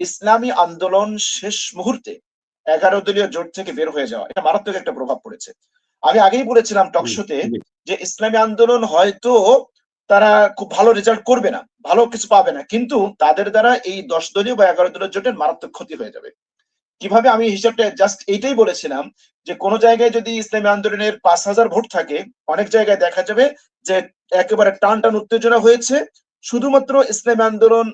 ইসলামী আন্দোলন শেষ মুহূর্তে এগারো দলীয় জোট থেকে বের হয়ে যাওয়া এটা মারাত্মক একটা প্রভাব পড়েছে। আমি আগেই বলেছিলাম টকশোতে যে ইসলামী আন্দোলন হয়তো তারা খুব ভালো রেজাল্ট করবে না ভালো কিছু পাবে না কিন্তু তাদের দ্বারা এই দশ দলীয় বা এগারো দলীয় জোটের মারাত্মক ক্ষতি হয়ে যাবে। কীভাবে আমি হিসাবটা জাস্ট এইটাই বলেছিলাম যে কোন জায়গায় যদি ইসলামী আন্দোলনের পাঁচ হাজার ভোট থাকে অনেক জায়গায় দেখা যাবে যে একেবারে টান টান উত্তেজনা হয়েছে শুধুমাত্র ইসলামী আন্দোলন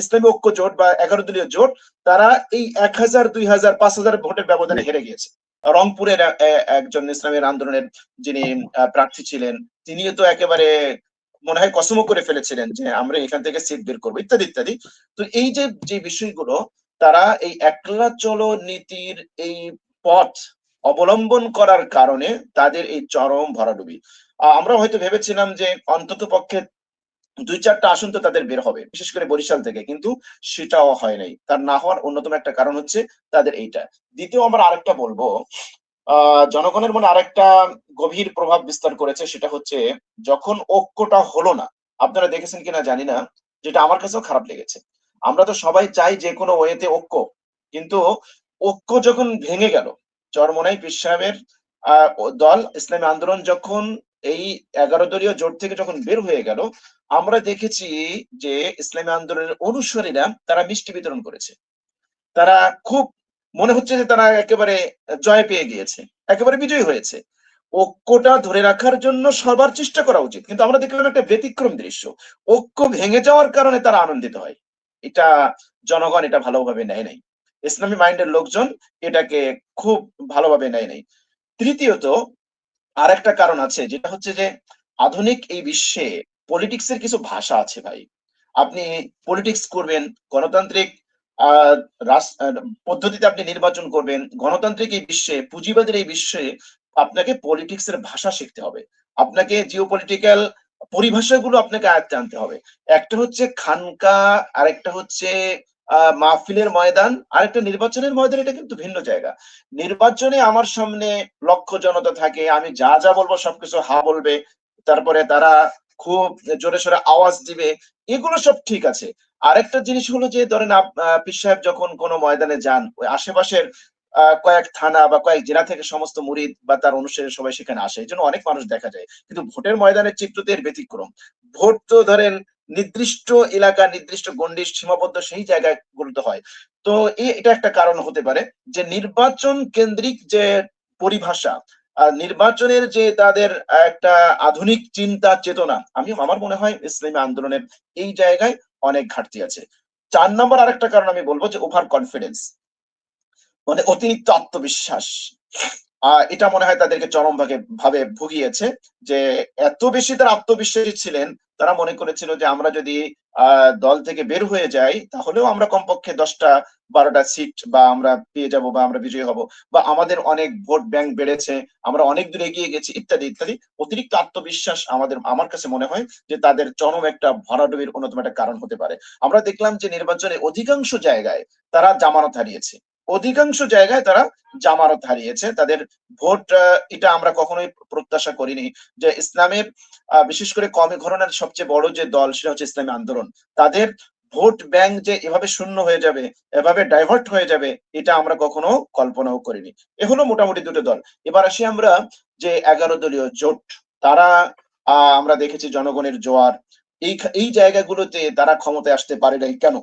ইসলামী ঐক্য জোট বা এগারো দলীয় জোট, তারা এই এক হাজার, দুই হাজার, পাঁচ হাজার ভোটের ব্যবধানে হেরে গিয়েছে। রংপুরের একজন ইসলামের আন্দোলনের যিনি প্রার্থী ছিলেন, তিনিও তো একেবারে মনে হয় কসমও করে ফেলেছিলেন যে আমরা এখান থেকে সিট বের করব, ইত্যাদি ইত্যাদি। তো এই যে যে বিষয়গুলো, তারা এই একলা চলো নীতির এই পথ অবলম্বন করার কারণে তাদের এই চরম ভরাডুবি। আমরা হয়তো ভেবেছিলাম যে অন্তত পক্ষে দুই চারটা আসন তো তাদের বের হবে, বিশেষ করে বরিশাল থেকে, কিন্তু সেটাও হয় নাই। তার না হওয়ার অন্যতম একটা কারণ হচ্ছে তাদের এইটা। দ্বিতীয় আমরা আরেকটা বলব জনগণের মনে আরেকটা গভীর প্রভাব বিস্তার করেছে, সেটা হচ্ছে যখন ঐক্যটা হলো না, আপনারা দেখেছেন কিনা জানি না, যেটা আমার কাছেও খারাপ লেগেছে। আমরা তো সবাই চাই যে কোনো ওয়েতে ঐক্য, কিন্তু ঐক্য যখন ভেঙে গেল, চরমনাই পীর সাহেবের দল, ইসলামী আন্দোলন যখন এই এগারো দলীয় জোট থেকে যখন বের হয়ে গেল, আমরা দেখেছি যে ইসলামী আন্দোলনের অনুসারীরা তারা মিষ্টি বিতরণ করেছে। তারা খুব, মনে হচ্ছে যে তারা একেবারে জয় পেয়ে গিয়েছে, একেবারে বিজয়ী হয়েছে। ঐক্যটা ধরে রাখার জন্য সবার চেষ্টা করা উচিত। কিন্তু আমরা দেখলাম একটা ব্যতিক্রম দৃশ্য, ঐক্য ভেঙে যাওয়ার কারণে তারা আনন্দিত হয়। এটা জনগণ এটা ভালোভাবে নেয় নাই। ইসলামী মাইন্ডের লোকজন এটাকে খুব ভালোভাবে নেয় নাই। তৃতীয়ত আরেকটা কারণ আছে, যেটা হচ্ছে যে আধুনিক এই বিশ্বে পলিটিক্স এর কিছু ভাষা আছে ভাই। আপনি পলিটিক্স করবেন, গণতান্ত্রিক পদ্ধতিতে আপনি নির্বাচন করবেন, গণতান্ত্রিক এই বিশ্বে, পুঁজিবাদের এই বিশ্বে আপনাকে পলিটিক্স এর ভাষা শিখতে হবে। আপনাকে জিও পলিটিক্যাল পরিভাষাগুলো আপনাকে আয়ত্তে আনতে হবে। একটা হচ্ছে খানকা, আরেকটা হচ্ছে মাহফিলের ময়দান, আরেকটা নির্বাচনের ময়দান, এটা কিন্তু ভিন্ন জায়গা। নির্বাচনে আমার সামনে লক্ষ জনতা থাকে, আমি যা যা বলব সবকিছু হা বলবে, তারপরে তারা খুব জোরে সোরে আওয়াজ দিবে, এগুলো সব ঠিক আছে। আরেকটা জিনিস হলো যে, ধরেন পীর সাহেব যখন কোনো ময়দানে যান, ওই আশেপাশের কয়েক থানা বা কয়েক জেলা থেকে সমস্ত মুরিদ বা তার অনুসারী সবাই সেখানে আসে এই জন্য অনেক মানুষ দেখা যায়। কিন্তু ভোটের ময়দানের চিত্রতে এর ব্যতিক্রম। ভোট তো ধরেন নির্দিষ্ট এলাকা নির্দিষ্ট গণ্ডির সীমাবদ্ধ সেই জায়গায় জায়গাগুলোতে হয়। তো এটা একটা কারণ হতে পারে যে নির্বাচন কেন্দ্রিক যে পরিভাষা নির্বাচনের যে তাদের একটা আধুনিক চিন্তা চেতনা আমি আমার মনে হয় ইসলামী আন্দোলনের এই জায়গায় অনেক ঘাটতি আছে। চার নম্বর আরেকটা কারণ আমি বলব যে ওভার কনফিডেন্স মানে অতিরিক্ত আত্মবিশ্বাস। এটা মনে হয় তাদেরকে চরম ভাবে ভাবে ভুগিয়েছে যে এত বেশি তারা আত্মবিশ্বাসী ছিলেন তারা মনে করেছিল যে আমরা যদি দল থেকে বের হয়ে যাই, তাহলেও আমরা কমপক্ষে দশটা, বারোটা সিট বা আমরা পেয়ে যাব বা আমরা বিজয়ী হব। বা আমাদের অনেক ভোট ব্যাংক বেড়েছে, আমরা অনেক দূর এগিয়ে গেছি, ইত্যাদি ইত্যাদি। অতিরিক্ত আত্মবিশ্বাস আমাদের, আমার কাছে মনে হয় যে তাদের চরম একটা ভরাডুবির অন্যতম একটা কারণ হতে পারে। আমরা দেখলাম যে নির্বাচনে অধিকাংশ জায়গায় তারা জামানত হারিয়েছে। অধিকাংশ জায়গায় তারা জামানত হারিয়েছে। তাদের ভোট এটা আমরা কখনোই প্রত্যাশা করিনি যে ইসলামের বিশেষ করে কমে ঘরনার সবচেয়ে বড় যে দল সেটা হচ্ছে ইসলামী আন্দোলন। তাদের ভোট ব্যাংক যে এভাবে শূন্য হয়ে যাবে, এভাবে ডাইভার্ট হয়ে যাবে, এটা আমরা কখনো কল্পনাও করিনি। এ হলো মোটামুটি দুটো দল। এবার আসি আমরা যে এগারো দলীয় জোট। তারা আমরা দেখেছি জনগণের জোয়ার। এই এই জায়গাগুলোতে তারা ক্ষমতায় আসতে পারে নাই কেন?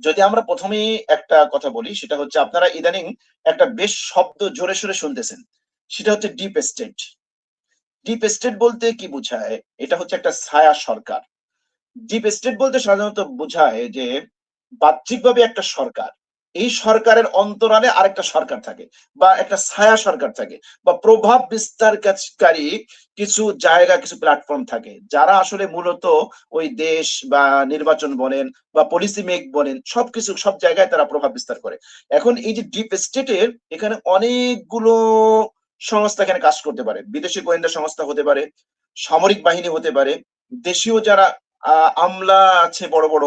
যদি আমরা প্রথমেই একটা কথা বলি, সেটা হচ্ছে আপনারা ইদানিং একটা বেশ শব্দ জোরে সোরে শুনতেছেন। সেটা হচ্ছে ডিপ স্টেট ডিপ স্টেট বলতে কি বোঝায়? এটা হচ্ছে একটা ছায়া সরকার। ডিপ স্টেট বলতে সাধারণত বোঝায় যে, বাহ্যিকভাবে একটা সরকার। এই সরকারের অন্তরালে আরেকটা সরকার থাকে বা একটা ছায়া সরকার থাকে বা প্রভাব বিস্তারকারী কিছু জায়গা, কিছু প্ল্যাটফর্ম থাকে। যারা আসলে মূলত ওই দেশ বা নির্বাচন বলেন বা পলিসি মেক বলেন, সবকিছু, সব জায়গায় তারা প্রভাব বিস্তার করে। এখন এই যে ডিপ স্টেটের এখানে অনেকগুলো সংস্থা এখানে কাজ করতে পারে। বিদেশি গোয়েন্দা সংস্থা হতে পারে, সামরিক বাহিনী হতে পারে, দেশীয় যারা আমলা আছে বড় বড়,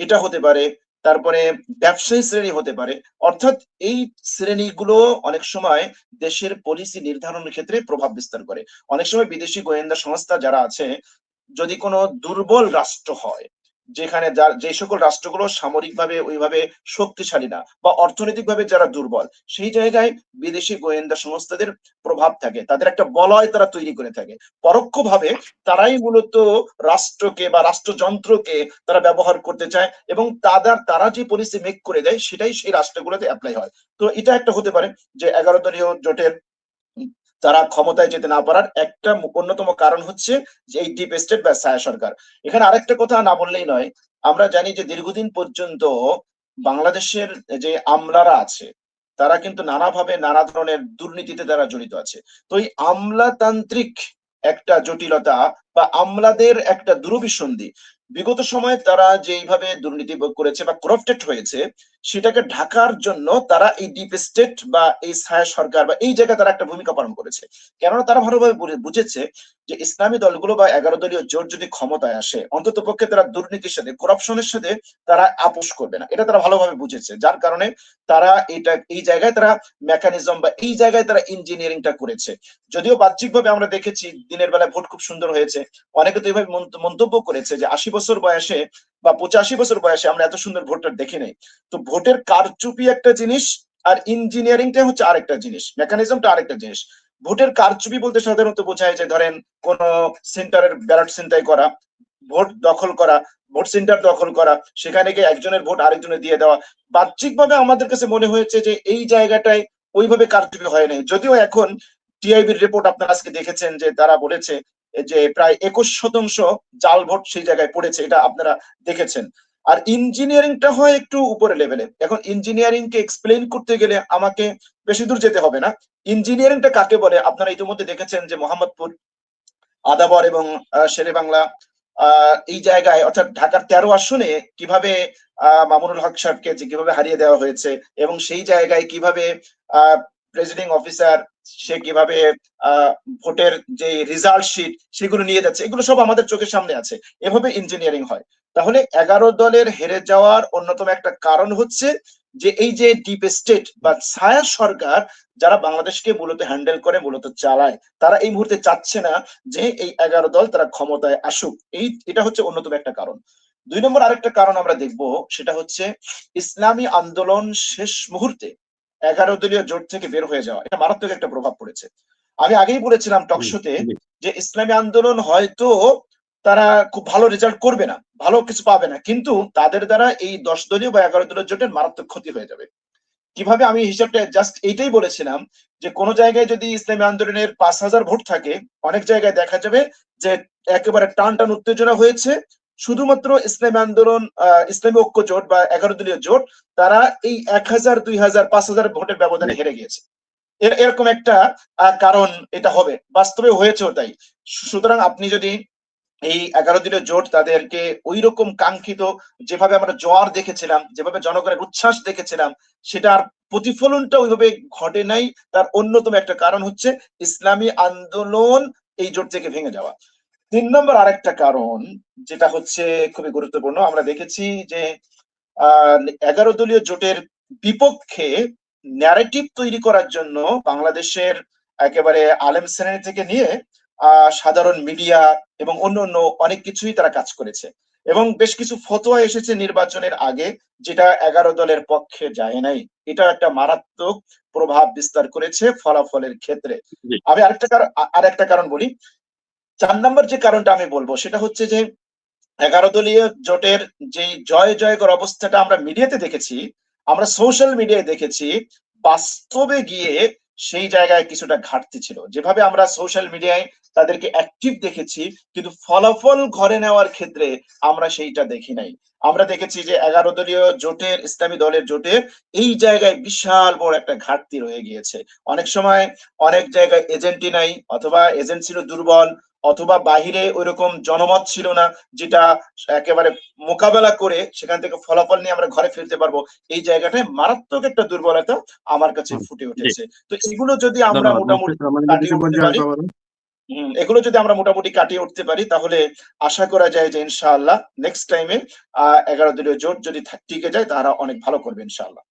এটা হতে পারে তারপরে ব্যবসায়ী শ্রেণি হতে পারে। অর্থাৎ এই শ্রেণীগুলো অনেক সময় দেশের পলিসি নির্ধারণের ক্ষেত্রে প্রভাব বিস্তার করে। অনেক সময় বিদেশি গোয়েন্দা সংস্থা যারা আছে, যদি কোনো দুর্বল রাষ্ট্র হয় যেখানে যার যে সকল রাষ্ট্রগুলো সামরিকভাবে ওইভাবে শক্তিশালী না বা অর্থনৈতিকভাবে যারা দুর্বল, সেই জায়গায় বিদেশি গোয়েন্দা সংস্থাদের প্রভাব থাকে। তাদের একটা বলয় তারা তৈরি করে থাকে। পরোক্ষভাবে তারাই মূলত রাষ্ট্রকে বা রাষ্ট্রযন্ত্রকে তারা ব্যবহার করতে চায় এবং তাদের, তারা যে পলিসি মেক করে দেয়, সেটাই সেই রাষ্ট্রগুলোতে অ্যাপ্লাই হয়। তো এটা একটা হতে পারে যে এগারো দলীয় জোটের তারা ক্ষমতায় যেতে না পারার একটা অন্যতম কারণ হচ্ছে যে এই ডিপ স্টেট বা ছায়া সরকার। এখানে আরেকটা কথা না বললেই নয়, আমরা জানি যে দীর্ঘদিন পর্যন্ত বাংলাদেশের যে আমলারা আছে, তারা কিন্তু নানাভাবে নানা ধরনের দুর্নীতিতে তারা জড়িত আছে। তো এই আমলাতান্ত্রিক একটা জটিলতা বা আমলাদের একটা দুরভিসন্ধি, বিগত সময়ে তারা যেইভাবে দুর্নীতি করেছে বা করাপ্টেড হয়েছে সেটাকে ঢাকার জন্য তারা এই ডিপ স্টেট বা এই ছায়া সরকার বা এই জায়গায় তারা একটা ভূমিকা পালন করেছে। কেননা তারা ভালোভাবে বুঝেছে যে ইসলামী দলগুলো বা এগারো দলীয় জোট যদি ক্ষমতায় আসে, অন্তত পক্ষে তারা দুর্নীতির সাথে করাপশনের সাথে তারা আপোষ করবে না। এটা তারা ভালোভাবে বুঝেছে। যার কারণে তারা এটা এই জায়গায় তারা মেকানিজম বা এই জায়গায় তারা ইঞ্জিনিয়ারিংটা করেছে। যদিও বাহ্যিকভাবে আমরা দেখেছি দিনের বেলায় ভোট খুব সুন্দর হয়েছে। অনেকে তো এইভাবে মন্তব্য করেছে যে আশি বছর বয়সে বা পঁচাশি বছর বয়সে আমরা এত সুন্দর ভোটটা দেখি নাই। তো ভোটের কারচুপি একটা জিনিস আর ইঞ্জিনিয়ারিংটা হচ্ছে আরেকটা জিনিস, মেকানিজমটা আরেকটা জিনিস। ভোটের কারচুপি বলতে সাধারণত বোঝায় যে ধরেন কোন সেন্টারের ব্যালট সেন্টার করা, ভোট দখল করা, ভোট সেন্টার দখল করা, সেখানে গিয়ে একজনের ভোট আরেকজনের দিয়ে দেওয়া। বাহ্যিকভাবে আমাদের কাছে মনে হয়েছে যে এই জায়গাটায় ওইভাবে কারচুপি হয় নাই। যদিও এখন টিআইবির রিপোর্ট আপনারা আজকে দেখেছেন যে তারা বলেছে যে প্রায় একুশ শতাংশ জাল ভোট সেই জায়গায় পড়েছে, এটা আপনারা দেখেছেন। আর ইঞ্জিনিয়ারিংটা হয় একটু উপরে লেভেলে এখন ইঞ্জিনিয়ারিং কে এক্সপ্লেন করতে গেলে আমাকে বেশি দূর যেতে হবে না। ইঞ্জিনিয়ারিংটা কাকে বলে? আপনারা ইতিমধ্যে দেখেছেন যে মোহাম্মদপুর, আদাবর এবং শেরে বাংলা এই জায়গায় অর্থাৎ ঢাকার তেরো আসনে কীভাবে মামুনুল হক সাহেবকে কীভাবে হারিয়ে দেওয়া হয়েছে এবং সেই জায়গায় কীভাবে প্রেসিডিং অফিসার সে কীভাবে ভোটের যে রেজাল্ট শিট সেগুলো নিয়ে যাচ্ছে, এগুলো সব আমাদের চোখের সামনে আছে। এভাবে ইঞ্জিনিয়ারিং হয়। তাহলে এগারো দলের হেরে যাওয়ার অন্যতম একটা কারণ হচ্ছে যে এই যে ডিপ স্টেট বা ছায়া সরকার যারা বাংলাদেশকে মূলত হ্যান্ডেল করে, মূলত চালায়, তারা এই মুহূর্তে চাচ্ছে না যে এই এগারো দল তারা ক্ষমতায় আসুক। এই, এটা হচ্ছে অন্যতম একটা কারণ। দুই নম্বর আরেকটা কারণ আমরা দেখব, সেটা হচ্ছে ইসলামী আন্দোলন শেষ মুহূর্তে এগারো দলীয় জোট থেকে বের হয়ে যাওয়া এটা মারাত্মক একটা প্রভাব পড়েছে। আমি আগেই বলেছিলাম টকশোতে যে ইসলামী আন্দোলন হয়তো তারা খুব ভালো রেজাল্ট করবে না ভালো কিছু পাবে না কিন্তু তাদের দ্বারা এই দশ দলীয় বা এগারো দলীয় জোটের মারাত্মক ক্ষতি হয়ে যাবে। কীভাবে আমি হিসাবটা জাস্ট এইটাই বলেছিলাম যে কোন জায়গায় যদি ইসলামী আন্দোলনের পাঁচ হাজার ভোট থাকে অনেক জায়গায় দেখা যাবে যে একেবারে টান টান উত্তেজনা হয়েছে শুধুমাত্র ইসলামী আন্দোলন ইসলামী ঐক্য জোট বা এগারো দলীয় জোট, তারা এই এক হাজার, দুই হাজার, পাঁচ হাজার ভোটের ব্যবধানে হেরে গিয়েছে। এরকম একটা কারণ এটা হবে। বাস্তবে হয়েছেও তাই। সুতরাং আপনি যদি এই এগারো দিনের জোট তাদেরকে ওই রকম কাঙ্ক্ষিত, যেভাবে আমরা জোয়ার দেখেছিলাম, যেভাবে জনগণের উচ্ছ্বাস দেখেছিলাম, সেটার প্রতিফলনটা ওইভাবে ঘটে নাই। তার অন্যতম একটা কারণ হচ্ছে ইসলামী আন্দোলন এই জোট থেকে ভেঙে যাওয়া। তিন নম্বর আরেকটা কারণ যেটা হচ্ছে খুবই গুরুত্বপূর্ণ আমরা দেখেছি যে এগারো দলীয় জোটের বিপক্ষে ন্যারেটিভ তৈরি করার জন্য বাংলাদেশের একেবারে আলেম শ্রেণি থেকে নিয়ে সাধারণ মিডিয়া এবং অন্য অন্য অনেক কিছুই তারা কাজ করেছে। এবং বেশ কিছু ফতোয়া এসেছে নির্বাচনের আগে যেটা এগারো দলের পক্ষে যায় নাই। এটা একটা মারাত্মক প্রভাব বিস্তার করেছে ফলাফলের ক্ষেত্রে। আমি আরেকটা কারণ আরেকটা কারণ বলি। চার নম্বর যে কারণটা আমি বলব, সেটা হচ্ছে যে এগারো দলীয় জোটের যে জয় জয়কর অবস্থাটা আমরা মিডিয়াতে দেখেছি, আমরা সোশ্যাল মিডিয়ায় দেখেছি, বাস্তবে গিয়ে সেই জায়গায় কিছুটা ঘাটতি ছিল। যেভাবে আমরা সোশ্যাল মিডিয়ায় তাদেরকে অ্যাক্টিভ দেখেছি, কিন্তু ফলাফল ঘরে নেওয়ার ক্ষেত্রে আমরা সেইটা দেখি নাই। আমরা দেখেছি যে এগারো দলীয় জোটের, ইসলামী দলের জোটের এই জায়গায় বিশাল বড় একটা ঘাটতি রয়ে গিয়েছে। অনেক সময় অনেক জায়গায় এজেন্টই নাই, অথবা এজেন্ট ছিল দুর্বল অথবা বাহিরে ওই রকম জনমত ছিল না যেটা একেবারে মোকাবেলা করে সেখান থেকে ফলাফল নিয়ে আমরা ঘরে ফিরতে পারব এই জায়গাটায় মারাত্মক একটা দুর্বলতা আমার কাছে ফুটে উঠেছে। তো এগুলো যদি আমরা মোটামুটি এগুলো যদি আমরা মোটামুটি কাটিয়ে উঠতে পারি তাহলে আশা করা যায় যে ইনশাআল্লাহ নেক্সট টাইমে আহ এগারো দলীয় জোট যদি টিকে যায় তারা অনেক ভালো করবে ইনশাআল্লাহ।